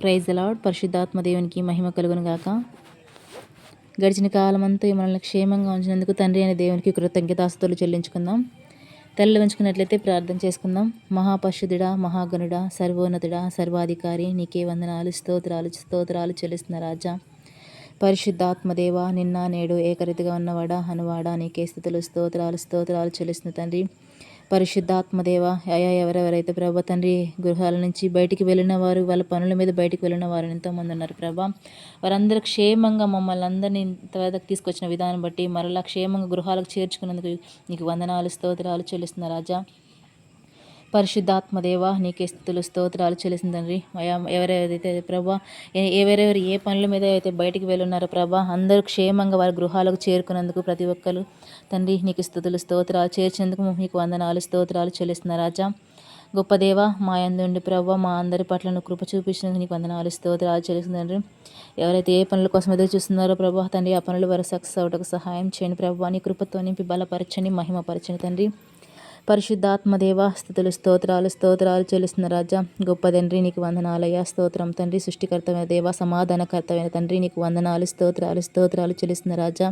Praise అలాడ్ పరిశుద్ధాత్మదేవునికి మహిమ కలుగును గాక. గడిచిన కాలమంతా మనల్ని క్షేమంగా ఉంచినందుకు తండ్రి అనే దేవునికి కృతజ్ఞతాస్తులు చెల్లించుకుందాం. తల్లి ఉంచుకున్నట్లయితే ప్రార్థన చేసుకుందాం. మహాపశుధుడా మహాగణుడా సర్వోన్నతుడా సర్వాధికారి నీకే వందనాలు స్తోత్రాలు స్తోత్రాలు చెల్లిస్తున్న రాజా. పరిశుద్ధాత్మదేవ నిన్న నేడు ఏకరీతిగా ఉన్నవాడా అనువాడా నీకే స్థుతులు స్తోత్రాలు స్తోత్రాలు చెల్లిస్తున్న తండ్రి. పరిశుద్ధాత్మదేవ అయా ఎవరెవరైతే ప్రభా తండ్రి గృహాల నుంచి బయటికి వెళ్ళిన వారు వాళ్ళ పనుల మీద బయటికి వెళ్ళిన వారు ఎంతోమంది ఉన్నారు ప్రభా. వారందరూ క్షేమంగా మమ్మల్ని అందరినీ ఇంతవరకు తీసుకొచ్చిన విధానం బట్టి మరలా క్షేమంగా గృహాలకు చేర్చుకున్నందుకు నీకు వందనాలు స్తోత్రాలు చెల్లిస్తున్న రాజా. పరిశుద్ధాత్మదేవ నీకే స్థుతులు స్తోత్రాలు చెల్లిసిన తండ్రి. ఎవరెవరైతే ప్రభా ఎవరెవరు ఏ పనుల మీద అయితే బయటికి వెళ్ళున్నారో ప్రభా అందరూ క్షేమంగా వారి గృహాలకు చేరుకున్నందుకు ప్రతి ఒక్కరు తండ్రి నీకు స్థుతులు స్తోత్రాలు చేర్చేందుకు మీకు వందనాలు స్తోత్రాలు చెల్లిస్తున్న రాజా. గొప్ప దేవ మా ఎందుండి ప్రభావ మా అందరి పట్ల నువ్వు కృప చూపించినందుకు నీకు వందనాలు స్తోత్రాలు చెల్లిస్తుంది ఎవరైతే ఏ పనుల కోసం ఎదురు చూస్తున్నారో ప్రభా తండ్రి ఆ పనులు వారు సక్సెస్ అవటకు సహాయం చేయండి ప్రభావ నీ కృపతో నింపి బలపరచండి మహిమపరచండి తండ్రి. పరిశుద్ధాత్మదేవ స్థుతులు స్తోత్రాలు స్తోత్రాలు చెల్లిస్తున్న రాజా గొప్ప తండ్రి నీకు వందనాలయ్యా స్తోత్రం. తండ్రి సృష్టికర్తమైన దేవ సమాధానకర్తమైన తండ్రి నీకు వందనాలు స్తోత్రాలు స్తోత్రాలు చెల్లిస్తున్న రాజా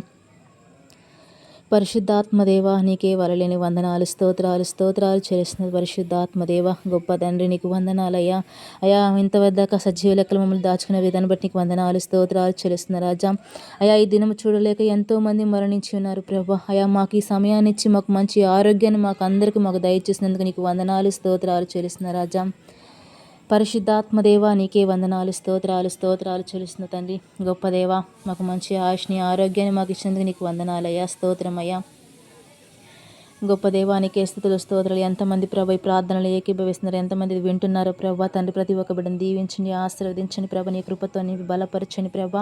పరిశుద్ధాత్మదేవ నీకే వరలేని వందనాలు స్తోత్రాలు స్తోత్రాలు చేసిన పరిశుద్ధాత్మదేవ గొప్ప తండ్రి నీకు వందనాలయ్యా. అయా ఇంత వద్దాక సజీవ లెక్కలు మమ్మల్ని దాచుకునే విధానం బట్టి నీకు వందనాలు స్తోత్రాలు చేస్తున్న రాజా. అయా ఈ దినం చూడలేక ఎంతోమంది మరణించి ఉన్నారు ప్రభా. అయా మాకు ఈ సమయాన్ని ఇచ్చి మాకు మంచి ఆరోగ్యాన్ని మాకు అందరికీ మాకు దయచేసినందుకు నీకు వందనాలు స్తోత్రాలు చేస్తున్న రాజా. పరిశుద్ధాత్మదేవ నీకే వందనాలు స్తోత్రాలు స్తోత్రాలు చెల్లిస్తున్న తండ్రి. గొప్ప దేవ మాకు మంచి ఆయుష్ని ఆరోగ్యాన్ని మాకు ఇచ్చినందుకు నీకు వందనాలయ్యా స్తోత్రమయ్యా. గొప్ప దేవానికి స్థుతులు స్తోత్రాలు. ఎంతమంది ప్రభు ఈ ప్రార్థనలు ఏకీభవిస్తున్నారు? ఎంతమంది వింటున్నారో ప్రభా? తండ్రి ప్రతి ఒక్క బిడ్డను దీవించండి ఆశీర్వదించండి ప్రభ. నీ కృపతో నీ బలపరచని ప్రభ.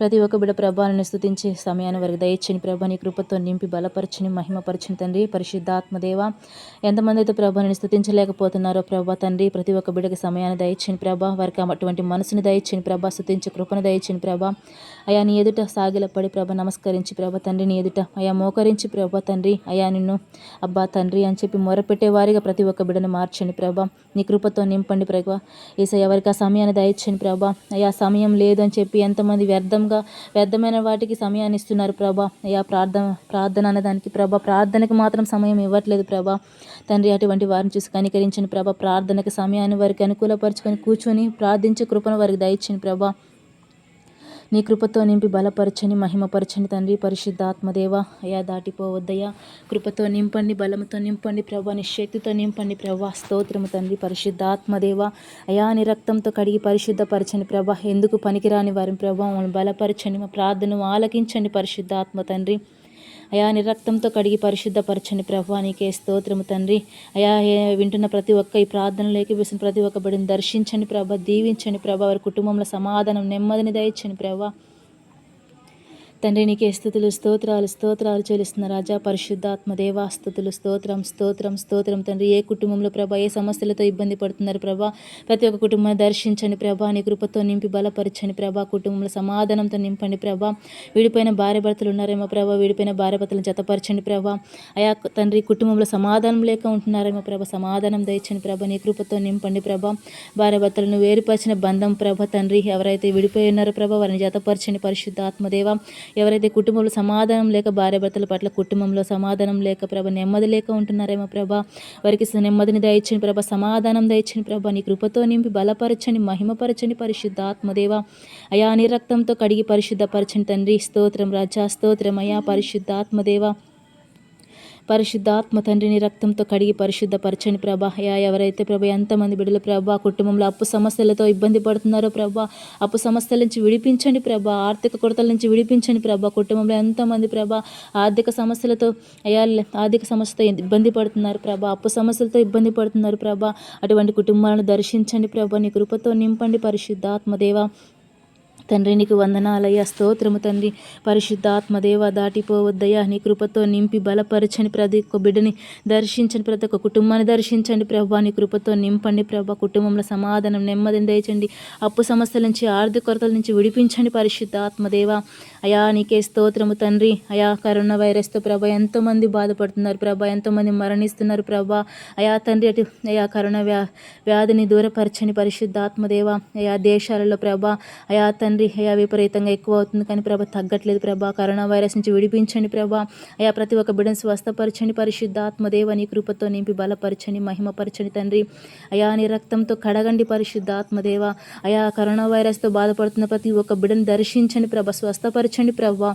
ప్రతి ఒక్క బిడ్డ ప్రభాలను స్థుతించే సమయాన్ని వరకు దయచని ప్రభ. నీ కృపతో నింపి బలపరచని మహిమపరచని తండ్రి. పరిశుద్ధాత్మదేవ ఎంతమంది అయితే ప్రభాని స్థుతించలేకపోతున్నారో ప్రభా తండ్రి ప్రతి ఒక్క బిడ్డకి సమయాన్ని దయచని ప్రభ. వారికి అటువంటి మనసుని దయచని ప్రభ. స్థుతించే కృపను దయచని ప్రభ. అయా నీ ఎదుట సాగిలపడి ప్రభ నమస్కరించి ప్రభ తండ్రి నీ ఎదుట అయా మోకరించి ప్రభ తండ్రి. అయా నిన్ను అబ్బా తండ్రి అని చెప్పి మొరపెట్టేవారిగా ప్రతి ఒక్క బిడ్డను మార్చండి ప్రభా. నీ కృపతో నింపండి ప్రభా. ఈస ఎవరికి ఆ సమయాన్ని దయచండి ప్రభా. అయ్యా సమయం లేదు అని చెప్పి ఎంతమంది వ్యర్థంగా వ్యర్థమైన వాటికి సమయాన్ని ఇస్తున్నారు ప్రభా. అయ్యా ప్రార్థన ప్రార్థన అనేదానికి ప్రభా ప్రార్థనకు మాత్రం సమయం ఇవ్వట్లేదు ప్రభా. తండ్రి అటువంటి వారిని చూసి కనికరించండి ప్రభా. ప్రార్థనకు సమయాన్ని వారికి అనుకూలపరుచుకొని కూర్చొని ప్రార్థించే కృపను వారికి దయచండి ప్రభా. నీ కృపతో నింపి బలపరచని మహిమపరచని తండ్రి పరిశుద్ధాత్మదేవ అయా దాటిపోవద్దయ్యా. కృపతో నింపండి బలముతో నింపండి ప్రభా నీ శక్తితో నింపండి ప్రభా స్తోత్రము తండ్రి పరిశుద్ధాత్మదేవ అయా నీ రక్తంతో కడిగి పరిశుద్ధపరచని ప్రభా ఎందుకు పనికిరాని వారిని ప్రభా బలపరచని మా ప్రార్థన ఆలకించండి పరిశుద్ధాత్మ తండ్రి. అయా నీ రక్తంతో కడిగి పరిశుద్ధపరచని ప్రభు నీకే స్తోత్రము తండ్రి. అయా వింటున్న ప్రతి ఒక్క ఈ ప్రార్థనలు ఏకీపిస్తున్న ప్రతి ఒక్క బిడ్డను దర్శించండి ప్రభ దీవించండి ప్రభ వారి కుటుంబంలో సమాధానం నెమ్మదిని దయచండి ప్రభా. తండ్రి నీకే స్థుతులు స్తోత్రాలు స్తోత్రాలు చెల్లిస్తున్న రాజా పరిశుద్ధాత్మ దేవా స్థుతులు స్తోత్రం స్తోత్రం స్తోత్రం. తండ్రి ఏ కుటుంబంలో ప్రభా ఏ సమస్యలతో ఇబ్బంది పడుతున్నారు ప్రభా? ప్రతి ఒక్క కుటుంబాన్ని దర్శించండి ప్రభా నీ కృపతో నింపి బలపరచండి ప్రభా. కుటుంబంలో సమాధానంతో నింపండి ప్రభా. విడిపోయిన భార్య భర్తలు ఉన్నారేమో ప్రభా విడిపోయిన భార్య భర్తలను జతపరచండి ప్రభా. అయా తండ్రి కుటుంబంలో సమాధానం లేక ఉంటున్నారేమో ప్రభ సమాధానం దయచండి ప్రభ. నీ కృపతో నింపండి ప్రభా. భార్య భర్తలను వేరుపరిచిన బంధం ప్రభ తండ్రి ఎవరైతే విడిపోయి ఉన్నారో ప్రభ వారిని జతపరచండి పరిశుద్ధాత్మదేవ ఎవరైతే కుటుంబంలో సమాధానం లేక భార్యాభర్తల పట్ల కుటుంబంలో సమాధానం లేక ప్రభ నెమ్మది లేక ఉంటున్నారేమో ప్రభ వారికి నెమ్మదిని దయచని ప్రభ సమాధానం దయచని ప్రభ నీ కృపతో నింపి బలపరచని మహిమపరచని పరిశుద్ధాత్మదేవ. అయా నిరక్తంతో కడిగి పరిశుద్ధపరచని తండ్రి. స్తోత్రం రాజా స్తోత్రం అయా పరిశుద్ధాత్మదేవ. పరిశుద్ధాత్మ తండ్రిని రక్తంతో కడిగి పరిశుద్ధపరచని ప్రభా. యా ఎవరైతే ప్రభ ఎంతమంది బిడ్డలు ప్రభా కుటుంబంలో అప్పు సమస్యలతో ఇబ్బంది పడుతున్నారో ప్రభా అప్పు సమస్యల నుంచి విడిపించండి ప్రభా. ఆర్థిక కొరతల నుంచి విడిపించండి ప్రభా. కుటుంబంలో ఎంతమంది ప్రభా ఆర్థిక సమస్యలతో అయా ఆర్థిక సమస్యతో ఇబ్బంది పడుతున్నారు ప్రభా అప్పు సమస్యలతో ఇబ్బంది పడుతున్నారు ప్రభా. అటువంటి కుటుంబాలను దర్శించండి ప్రభా. నీ కృపతో నింపండి పరిశుద్ధాత్మదేవ తండ్రి నీకు వందనాలయ్యా స్తోత్రము తండ్రి. పరిశుద్ధాత్మదేవ దాటిపోవద్దయ్యా నీ కృపతో నింపి బలపరచని ప్రతి ఒక్క బిడ్డని దర్శించండి ప్రతి ఒక్క కుటుంబాన్ని దర్శించండి ప్రభా. నీ కృపతో నింపండి ప్రభా. కుటుంబంలో సమాధానం నెమ్మదిని దయచండి. అప్పు సమస్యల నుంచి ఆర్థిక కొరతల నుంచి విడిపించండి పరిశుద్ధాత్మదేవ అయా నీకే స్తోత్రము తండ్రి. అయా కరోనా వైరస్తో ప్రభా ఎంతోమంది బాధపడుతున్నారు ప్రభా. ఎంతోమంది మరణిస్తున్నారు ప్రభా. అయా తండ్రి అటు అయా కరోనా వ్యా వ్యాధిని దూరపరచని పరిశుద్ధాత్మదేవ అయా దేశాలలో ప్రభా. అయా తండ్రి అయా విపరీతంగా ఎక్కువ అవుతుంది కానీ ప్రభ తగ్గట్లేదు ప్రభా. కరోనా వైరస్ నుంచి విడిపించండి ప్రభా. అయా ప్రతి ఒక్క బిడ్డను స్వస్థపరచండి. పరిశుద్ధ దేవ నీ కృపతో నింపి బలపరచండి మహిమపరచండి తండ్రి. అయా నీ రక్తంతో కడగండి పరిశుద్ధ ఆత్మదేవ అయా కరోనా వైరస్తో బాధపడుతున్న ప్రతి ఒక్క బిడ్డను దర్శించండి ప్రభ. స్వస్థపరచండి ప్రభా.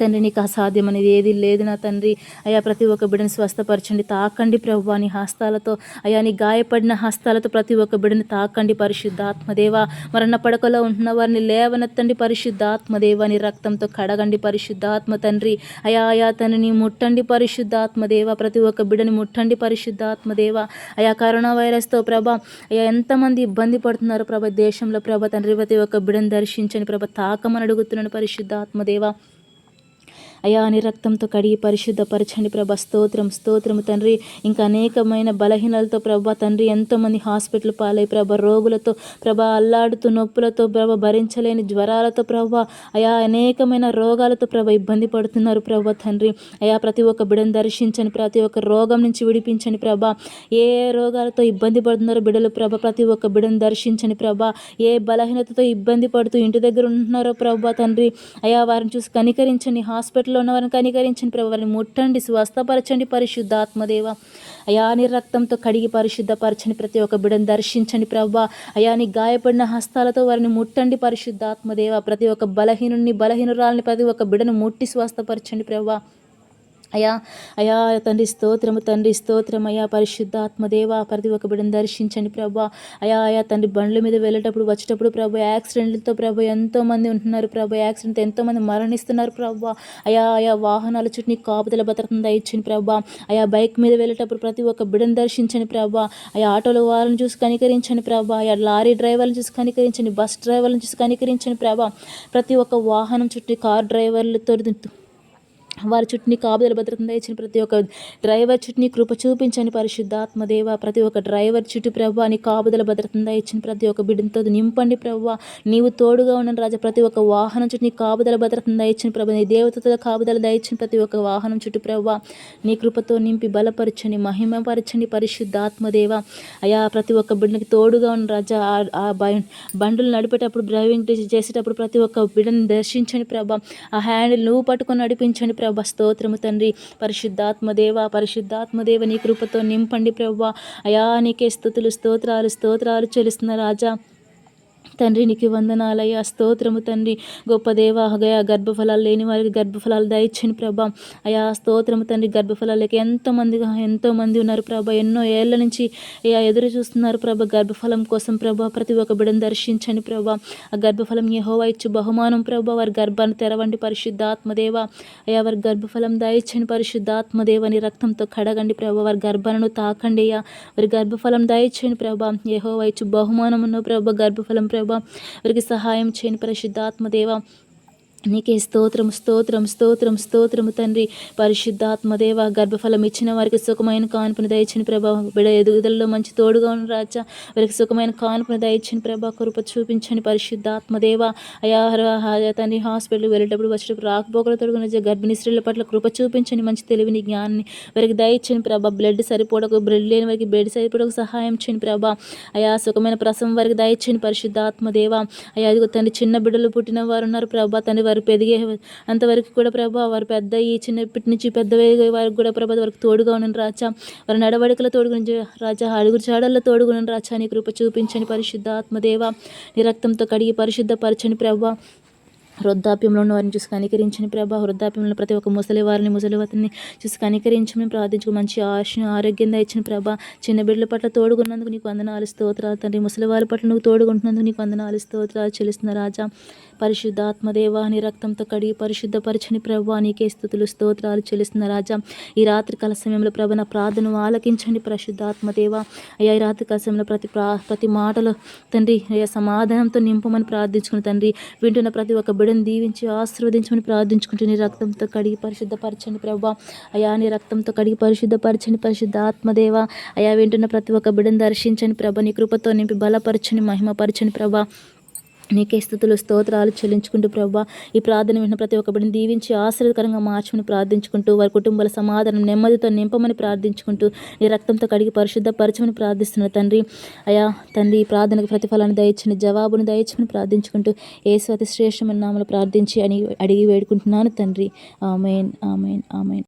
తండ్రి నీకు అసాధ్యం అనేది ఏది లేదు నా తండ్రి. అయా ప్రతి ఒక్క బిడ్డను స్వస్థపరచండి తాకండి ప్రభు నీ హస్తాలతో. అయా నీ గాయపడిన హస్తాలతో ప్రతి ఒక్క బిడ్డని తాకండి పరిశుద్ధాత్మదేవ. మరణ పడకలో ఉంటున్న వారిని లేవనెత్తండి పరిశుద్ధాత్మదేవ. నీ రక్తంతో కడగండి పరిశుద్ధాత్మ తండ్రి. అయా అయా తనని ముట్టండి పరిశుద్ధాత్మదేవ. ప్రతి ఒక్క బిడ్డని ముట్టండి పరిశుద్ధాత్మదేవ. అయా కరోనా వైరస్తో ప్రభ అయా ఎంతమంది ఇబ్బంది పడుతున్నారు ప్రభ దేశంలో? ప్రభ తండ్రి ప్రతి ఒక్క బిడ్డను దర్శించండి ప్రభ. తాకమని అడుగుతున్నాను పరిశుద్ధాత్మదేవ. అయా అని రక్తంతో కడిగి పరిశుద్ధపరచండి ప్రభ. స్తోత్రం స్తోత్రం తండ్రి. ఇంకా అనేకమైన బలహీనలతో ప్రభా తండ్రి ఎంతోమంది హాస్పిటల్ పాలై ప్రభ రోగులతో ప్రభ అల్లాడుతూ నొప్పులతో ప్రభ భరించలేని జ్వరాలతో ప్రభ అయా అనేకమైన రోగాలతో ప్రభ ఇబ్బంది పడుతున్నారు ప్రభ తండ్రి. అయా ప్రతి ఒక్క బిడను దర్శించని ప్రతి ఒక్క రోగం నుంచి విడిపించండి ప్రభ. ఏ రోగాలతో ఇబ్బంది పడుతున్నారో బిడలు ప్రభ ప్రతి ఒక్క బిడను దర్శించని ప్రభ. ఏ బలహీనతతో ఇబ్బంది పడుతూ ఇంటి దగ్గర ఉంటున్నారో ప్రభ తండ్రి. అయా వారిని చూసి కనికరించని హాస్పిటల్ చీకట్లో ఉన్నవారిని కనికరించండి ప్రభు వారిని ముట్టండి స్వస్థపరచండి పరిశుద్ధాత్మదేవ. అయా నీ రక్తంతో కడిగి పరిశుద్ధపరచండి ప్రతి ఒక్క బిడను దర్శించండి ప్రభా. అయా నీ గాయపడిన హస్తాలతో వారిని ముట్టండి పరిశుద్ధాత్మదేవ. ప్రతి ఒక్క బలహీనుని బలహీనురాలని ప్రతి ఒక్క బిడను ముట్టి స్వస్థపరచండి ప్రభా. అయా అయా తండ్రి స్తోత్రము తండ్రి స్తోత్రం అయా పరిశుద్ధాత్మదేవ ప్రతి ఒక్క బిడ్డను దర్శించండి ప్రభా. అయా అయా తండ్రి బండ్ల మీద వెళ్ళేటప్పుడు వచ్చేటప్పుడు ప్రభు యాక్సిడెంట్లతో ప్రభు ఎంతోమంది ఉంటున్నారు ప్రభు యాక్సిడెంట్ ఎంతోమంది మరణిస్తున్నారు ప్రభా. అయా అయా వాహనాల చుట్టూ నీ కాపుదల భద్రతను దయచింది ప్రభా. అయా బైక్ మీద వెళ్ళేటప్పుడు ప్రతి ఒక్క బిడ్డను దర్శించండి ప్రభా. అయా ఆటోలో వాళ్ళని చూసి కనికరించండి ప్రభా. అయా లారీ డ్రైవర్లను చూసి కనికరించండి బస్ డ్రైవర్లను చూసి కనికరించండి ప్రభా. ప్రతి ఒక్క వాహనం చుట్టూ కార్ డ్రైవర్లతో వారి చుట్టూ కాపుదల భద్రత ఇచ్చిన ప్రతి ఒక్క డ్రైవర్ చుట్టూ కృప చూపించని పరిశుద్ధాత్మదేవ. ప్రతి ఒక్క డ్రైవర్ చుట్టూ ప్రభు అని కాపుదల భద్రత ఇచ్చిన ప్రతి ఒక్క బిడ్డతో నింపండి ప్రభు. నీవు తోడుగా ఉన్న రాజా. ప్రతి ఒక్క వాహనం చుట్టూ నీ కాపుదల భద్రత ఇచ్చిన ప్రభు నీ దేవతతో కాపుదల దయచిన ప్రతి ఒక్క వాహనం చుట్టూ ప్రభు. నీ కృపతో నింపి బలపరచని మహిమపరచని పరిశుద్ధాత్మదేవ. అయా ప్రతి ఒక్క బిడ్డకి తోడుగా ఉన్న రాజా. ఆ బండులు నడిపేటప్పుడు డ్రైవింగ్ చేసేటప్పుడు ప్రతి ఒక్క బిడ్డను దర్శించని ప్రభా. ఆ హ్యాండిల్ నువ్వు పట్టుకొని నడిపించండి ప్రభు. ప్రభ స్తోత్రము తండ్రి. పరిశుద్ధాత్మదేవ పరిశుద్ధాత్మదేవ నీ కృపతో నింపండి ప్రభ. అయా నీకే స్థుతులు స్తోత్రాలు స్తోత్రాలు చెలుస్తున్న రాజా. తండ్రి నీకు వందనాలయ్యా. స్తోత్రము తండ్రి. గొప్ప దేవ హగయా గర్భఫలాలు లేని వారికి గర్భఫలాలు దయచ్చని ప్రభా. అయా స్తోత్రము తండ్రి. గర్భఫలాలకి ఎంతోమందిగా ఎంతోమంది ఉన్నారు ప్రభా. ఎన్నో ఏళ్ళ నుంచి అయ్యా ఎదురు చూస్తున్నారు ప్రభ. గర్భఫలం కోసం ప్రభా ప్రతి ఒక్క బిడను దర్శించండి ప్రభా. ఆ గర్భఫలం యహోవా ఇచ్చు బహుమానం ప్రభా. వారి గర్భాన్ని తెరవండి పరిశుద్ధాత్మదేవ. అయ్యా వారి గర్భఫలం దయచ్చని పరిశుద్ధాత్మదేవని రక్తంతో కడగండి ప్రభా. వారి గర్భాలను తాకండి అయ్యా. వారి గర్భఫలం దయచండి ప్రభా. యహోవా ఇచ్చు బహుమానం ఉన్న ప్రభా. గర్భఫలం ప్రభా వారికి సహాయం చేయని పరిశుద్ధాత్మదేవ నీకే స్తోత్రం స్తోత్రం స్తోత్రం స్తోత్రము తండ్రి. పరిశుద్ధాత్మదేవ గర్భఫలం ఇచ్చిన వారికి సుఖమైన కానుపును దయచిన ప్రభా. బిడ ఎదుగుదలలో మంచి తోడుగా ఉన్న రాజా. వారికి సుఖమైన కానుపును దయచిన ప్రభా. కృప చూపించని పరిశుద్ధాత్మదేవ అయా తండ్రి హాస్పిటల్ వెళ్ళేటప్పుడు వచ్చేటప్పుడు రాకపోకలు తొడుగున గర్భిణీ స్త్రీల పట్ల కృప చూపించని మంచి తెలివిని జ్ఞానాన్ని వారికి దయచని ప్రభా. బ్లడ్ సరిపోడకు బ్లడ్ లేని వారికి బ్లడ్ సరిపోడకు సహాయం చేయని ప్రభా. అయా సుఖమైన ప్రసవం వారికి దయచని పరిశుద్ధాత్మదేవ అయా తండ్రి చిన్న బిడ్డలు పుట్టిన వారు ఉన్నారు ప్రభా. తండ్రి వారు పెరిగే అంతవరకు కూడా ప్రభా వారు పెద్ద ఈ చిన్నప్పటి నుంచి పెద్ద వారికి కూడా ప్రభా వారికి తోడుగా ఉన్నాను రాచా. వారి నడవడికల తోడుగుని రాజా అడుగురు చాడల్లో తోడుగుని రాచా. నీ కృప చూపించని పరిశుద్ధ ఆత్మదేవ నీ రక్తంతో కడిగి పరిశుద్ధపరచని ప్రభా వృద్ధాప్యంలో ఉన్న వారిని చూసి కనికరించని ప్రభా వృద్ధాప్యంలో ప్రతి ఒక్క ముసలి వారిని ముసలివతిని చూసి కనికరించమని ప్రార్థించు మంచి ఆశ ఆరోగ్యంగా ఇచ్చిన ప్రభా చిన్న బిడ్డల పట్ల తోడుకున్నందుకు నీకు వందనాలు స్తోత్రాలు తండ్రి. ముసలి వారి పట్ల నువ్వు తోడుకుంటున్నందుకు నీకు వందనాలు స్తోత్రాలు చెల్లిస్తున్న రాజా. పరిశుద్ధాత్మదేవా అని రక్తంతో కడిగి పరిశుద్ధపరచని ప్రభు నీకే స్థుతులు స్తోత్రాలు చెల్లిస్తున్న రాజా. ఈ రాత్రి కాల సమయంలో ప్రభు నా ఆలకించండి పరిశుద్ధాత్మదేవ. అయ్యా ఈ రాత్రి కాల సమయంలో ప్రతి ప్రా ప్రతి మాటలో తండ్రి అయ్యా సమాధానంతో నింపమని ప్రార్థించుకుని తండ్రి వింటున్న ప్రతి ఒక్క బిడను దీవించి ఆశీర్వదించమని ప్రార్థించుకుంటూ నీ రక్తంతో కడిగి పరిశుద్ధపరచండి ప్రభా. అయా నీ రక్తంతో కడిగి పరిశుద్ధపరచని పరిశుద్ధాత్మదేవ. అయా వింటున్న ప్రతి ఒక్క బిడను దర్శించండి ప్రభ. నీ కృపతో నింపి బలపరచని మహిమపరచని ప్రభా. నీకే స్థుతులు స్తోత్రాలు చెల్లించుకుంటూ ప్రభా ఈ ప్రార్థన విన్న ప్రతి ఒక్క బిడ్డని దీవించి ఆశ్రయకరంగా మార్చమని ప్రార్థించుకుంటూ వారి కుటుంబాల సమాధానం నెమ్మదితో నింపమని ప్రార్థించుకుంటూ నీ రక్తంతో కడిగి పరిశుద్ధపరచమని ప్రార్థిస్తున్న తండ్రి అయా తండ్రి ఈ ప్రార్థనకు ప్రతిఫలాన్ని దయచని జవాబును దయచమని ప్రార్థించుకుంటూ ఏసు అతి శ్రేష్టమైన నామలు ప్రార్థించి అని అడిగి వేడుకుంటున్నాను తండ్రి. Amen amen amen.